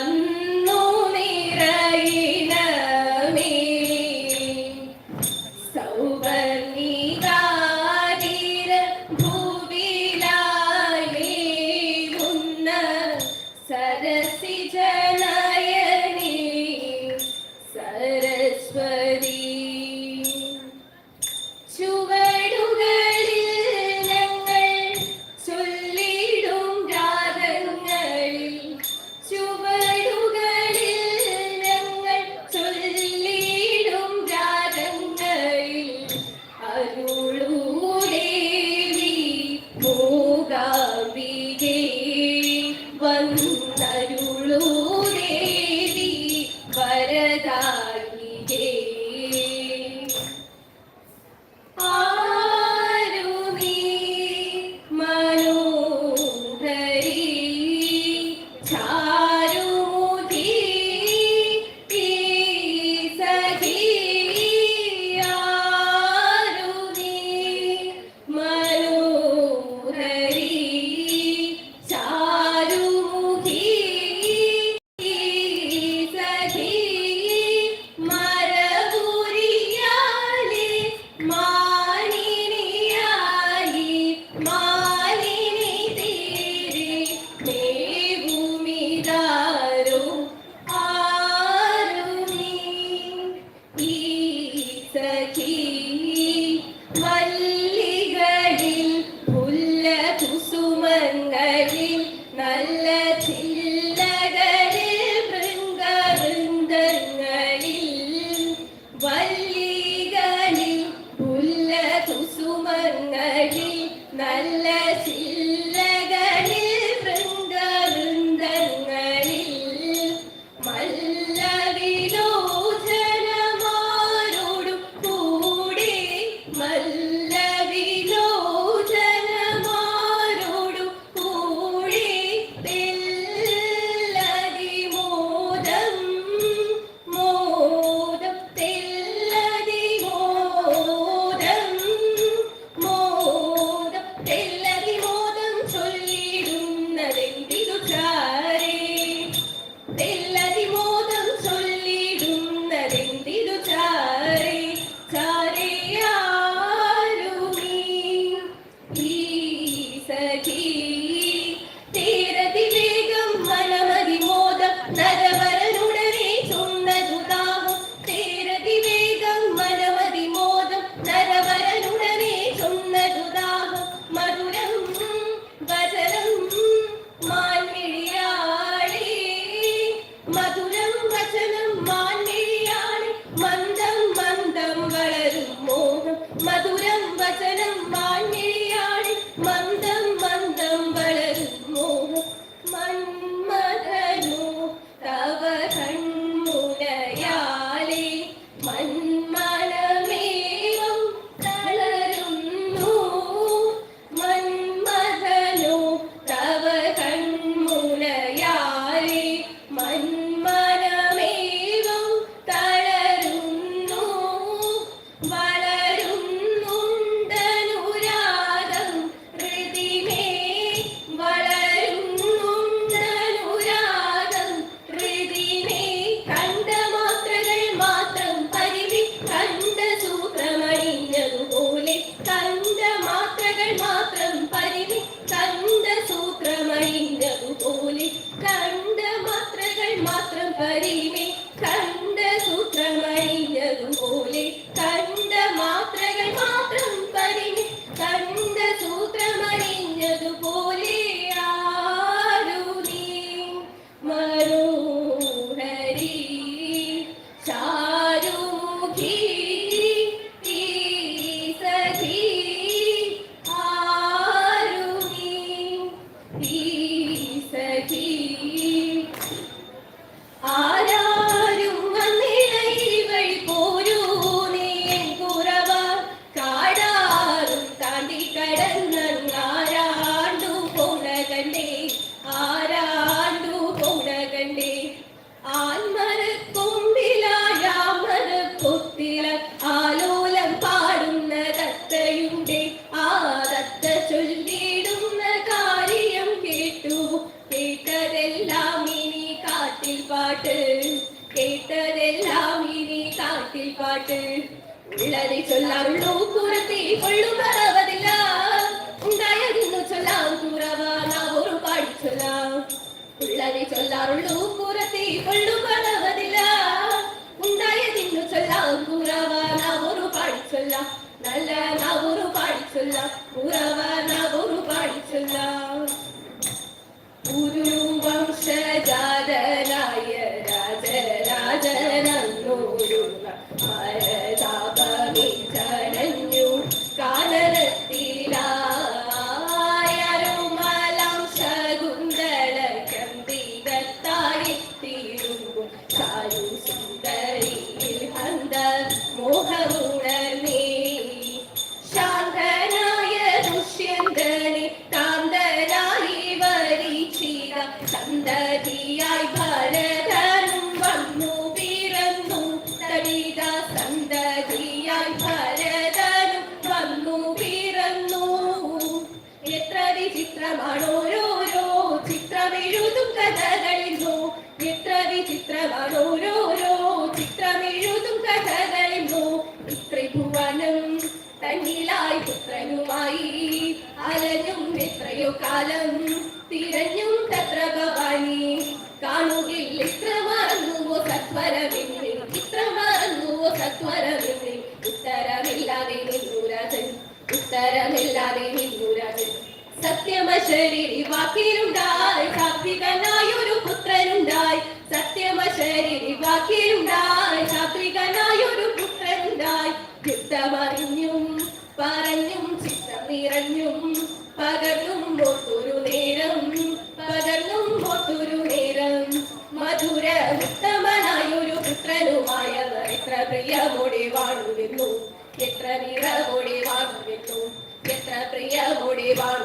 Sun. सखी आ வாக்கில் காட்டு உள்ளதை சொல்ல அருளும் கூறத்தை கொள்ளும் பரவதில்லா. உண்டாயதின்னு சொல்லாம் கூறவா? நான் ஒரு பாடி சொல்லாம். உள்ளதை சொல்ல அருளும் கூறத்தை கொள்ளும் பரவதில்லா. உண்டாயதின்னு சொல்லாம் கூறவா? நான் ஒரு பாடி சொல்லாம். நல்ல நான் ஒரு பாடி சொல்லாம். கூறவா? நான் ஒரு பாடி சொல்லாம். குரு வம்சஜா വിചിത്രമാണോരോരോ ചിത്രമെഴുതും കഥകളിന്നോ. എത്ര വിചിത്രമാണോരോരോ ചിത്രമെഴുതും കഥകളിന്നോ. ഇത്രിഭുവനം തന്നിലായി പുത്രനുമായി. അലഞ്ഞും എത്രയോ കാലം തിരഞ്ഞു വാക്കിലുണ്ടായി സാത്വികനായൊരു പുത്രനുണ്ടായി. സത്യമശരി വാക്കിലുണ്ടായി സാത്വികനായൊരു പുത്രനുണ്ടായി. ചിത്തമറിഞ്ഞും പറഞ്ഞും ചിത്തം നിറഞ്ഞും പകർന്നും ഒത്തൊരു നേരം പകർന്നും ഒത്തൊരു നേരം. മധുര ഉത്തമനായൊരു പുത്രനുമായ എത്ര മുടി വാഴുന്നു എത്ര മുടി വാഴുന്നു എത്ര മുടി വാഴുന്നു